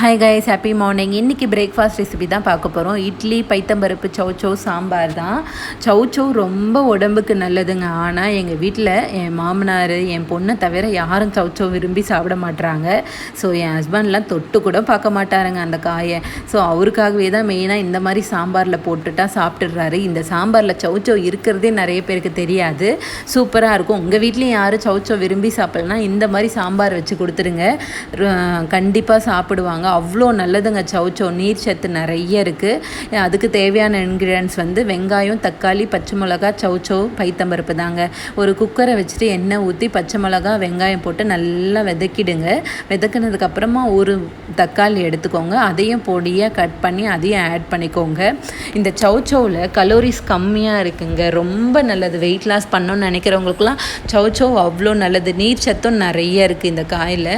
Hi guys happy morning இன்றைக்கி breakfast recipe தான் பார்க்க போகிறோம் இட்லி பைத்தம்பருப்பு சவுச்சோ சாம்பார் தான். சவுச்சோ ரொம்ப உடம்புக்கு நல்லதுங்க. ஆனால் எங்கள் வீட்டில் என் மாமனார் என் பொண்ணை தவிர யாரும் சவுச்சோ விரும்பி சாப்பிட மாட்டுறாங்க ஸோ என் ஹஸ்பண்ட்லாம் தொட்டு கூட பார்க்க மாட்டாருங்க அந்த காயை. ஸோ அவருக்காகவே தான் மெயினாக இந்த மாதிரி சாம்பாரில் போட்டுட்டா சாப்பிட்டுடுறாரு. இந்த சாம்பாரில் சவுச்சோ இருக்கிறதே நிறைய பேருக்கு தெரியாது. சூப்பராக இருக்கும். உங்கள் வீட்லேயும் யாரும் சவுச்சோ விரும்பி சாப்பிட்லனா இந்த மாதிரி சாம்பார் வச்சு கொடுத்துருங்க. கண்டிப்பாக சாப்பிடுவாங்க. அவ்வளோ நல்லதுங்க. சௌச்சோ நீர் சத்து நிறைய இருக்குது அதுக்கு தேவையான இன்க்ரீடியன்ஸ் வந்து வெங்காயம் தக்காளி பச்சை மிளகா சௌச்சோ பைத்தம்பருப்பு தாங்க. ஒரு குக்கரை வச்சுட்டு எண்ணெய் ஊற்றி பச்சை மிளகா வெங்காயம் போட்டு நல்லா விதக்கிடுங்க. விதக்கினதுக்கப்புறமா ஒரு தக்காளி எடுத்துக்கோங்க. அதையும் பொடியாக கட் பண்ணி அதையும் ஆட் பண்ணிக்கோங்க. இந்த சௌச்சோவில் கலோரிஸ் கம்மியாக இருக்குங்க. ரொம்ப நல்லது. வெயிட் லாஸ் பண்ணணும்னு நினைக்கிறவங்களுக்குலாம் சௌச்சோ அவ்வளோ நல்லது. நீர் சத்தும் நிறைய இருக்குது இந்த காயில்.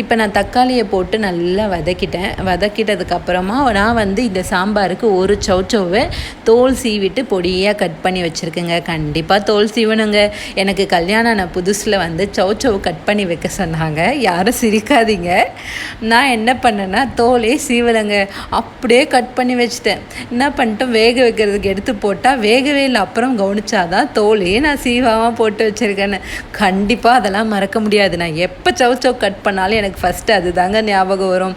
இப்போ நான் தக்காளியை போட்டு நல்லா வதக்கிட்டேன். வதக்கிட்டதுக்கப்புறமா நான் வந்து இந்த சாம்பாருக்கு ஒரு சௌச்சோவை தோல் சீவிட்டு பொடியாக கட் பண்ணி வச்சுருக்கேங்க. கண்டிப்பாக தோல் சீவனுங்க எனக்கு கல்யாணம் ஆன புதுசில் வந்து சௌச்சவ் கட் பண்ணி வைக்க சொன்னாங்க. யாரும் சிரிக்காதீங்க. நான் என்ன பண்ணேன்னா தோலே சீவலைங்க. அப்படியே கட் பண்ணி வச்சுட்டேன். என்ன பண்ணிட்டோம்? வேக வைக்கிறதுக்கு எடுத்து போட்டால் வேகவே இல்லை. அப்புறம் கவனிச்சாதான் தோலே நான் சீவாமல் போட்டு வச்சுருக்கேன்னு. கண்டிப்பாக அதெல்லாம் மறக்க முடியாது. நான் எப்போ சௌச்சோ கட் பண்ணாலும் எனக்கு ஃபஸ்ட்டு அதுதாங்க ஞாபகம் வரும்.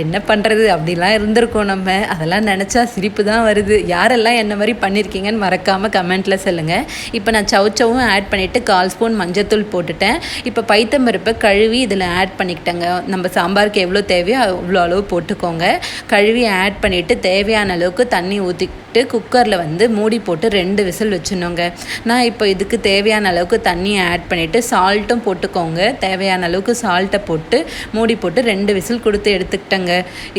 என்ன பண்ணுறது அப்படிலாம் இருந்திருக்கோம் நம்ம. அதெல்லாம் நினச்சா சிரிப்பு தான் வருது. யாரெல்லாம் என்ன மாதிரி பண்ணியிருக்கீங்கன்னு மறக்காமல் கமெண்ட்டில் சொல்லுங்கள் இப்போ நான் சவுச்சவும் ஆட் பண்ணிவிட்டு கால் ஸ்பூன் மஞ்சத்தூள் போட்டுட்டேன். இப்போ பைத்தம்பருப்பை கழுவி இதில் ஆட் பண்ணிக்கிட்டேங்க. நம்ம சாம்பாருக்கு எவ்வளோ தேவையோ அவ்வளோ அளவு போட்டுக்கோங்க. கழுவி ஆட் பண்ணிவிட்டு தேவையான அளவுக்கு தண்ணி ஊற்றிக்கிட்டு குக்கரில் வந்து மூடி போட்டு ரெண்டு விசில் வச்சுனோங்க நான் இப்போ இதுக்கு தேவையான அளவுக்கு தண்ணியை ஆட் பண்ணிவிட்டு சால்ட்டும் போட்டுக்கோங்க. தேவையான அளவுக்கு சால்ட்டை போட்டு மூடி போட்டு ரெண்டு விசில் கொடுத்து எடுத்துக்கிட்டேங்க.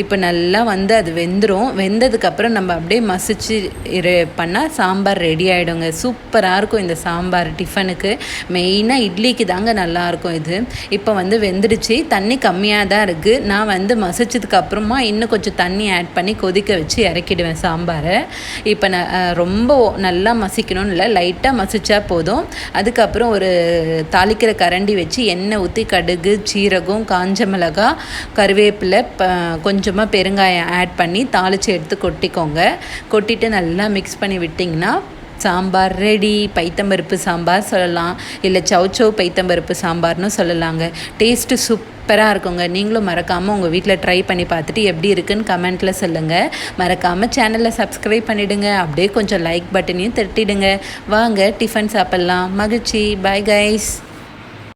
இப்போ நல்லா வந்து அது வெந்துடும் வெந்ததுக்கப்புறம் நம்ம அப்படியே மசிச்சு பண்ணால் சாம்பார் ரெடி ஆகிடுங்க சூப்பராக இருக்கும் இந்த சாம்பார் டிஃபனுக்கு மெயினாக இட்லிக்கு தாங்க நல்லாயிருக்கும் இது. இப்போ வந்து வெந்துடுச்சு. தண்ணி கம்மியாக தான் இருக்குது நான் வந்து மசிச்சதுக்கு அப்புறமா இன்னும் கொஞ்சம் தண்ணி ஆட் பண்ணி கொதிக்க வச்சு இறக்கிடுவேன் சாம்பாரை. இப்போ நான் ரொம்ப நல்லா மசிக்கணும்னு இல்லை. லைட்டாக மசிச்சா போதும். அதுக்கப்புறம் ஒரு தாளிக்கிற கரண்டி வச்சு எண்ணெய் ஊற்றி கடுகு சீரகம் காஞ்ச மிளகா கருவேப்பிலை ப கொஞ்சமாக பெருங்காயம் ஆட் பண்ணி தாளித்து எடுத்து கொட்டிக்கோங்க. கொட்டிட்டு நல்லா மிக்ஸ் பண்ணி விட்டிங்கன்னா சாம்பார் ரெடி பைத்தம்பருப்பு சாம்பார் சொல்லலாம். இல்லை சௌச்சௌ பைத்தம்பருப்பு சாம்பார்னு சொல்லலாங்க. டேஸ்ட்டு சூப்பராக இருக்குங்க. நீங்களும் மறக்காமல் உங்கள் வீட்டில் ட்ரை பண்ணி பார்த்துட்டு எப்படி இருக்குன்னு கமெண்ட்டில் சொல்லுங்கள் மறக்காமல் சேனலில் சப்ஸ்கிரைப் பண்ணிவிடுங்க அப்படியே கொஞ்சம் லைக் பட்டனையும் தட்டிடுங்க வாங்க டிஃபன் சாப்பிட்லாம். மகிழ்ச்சி. Bye guys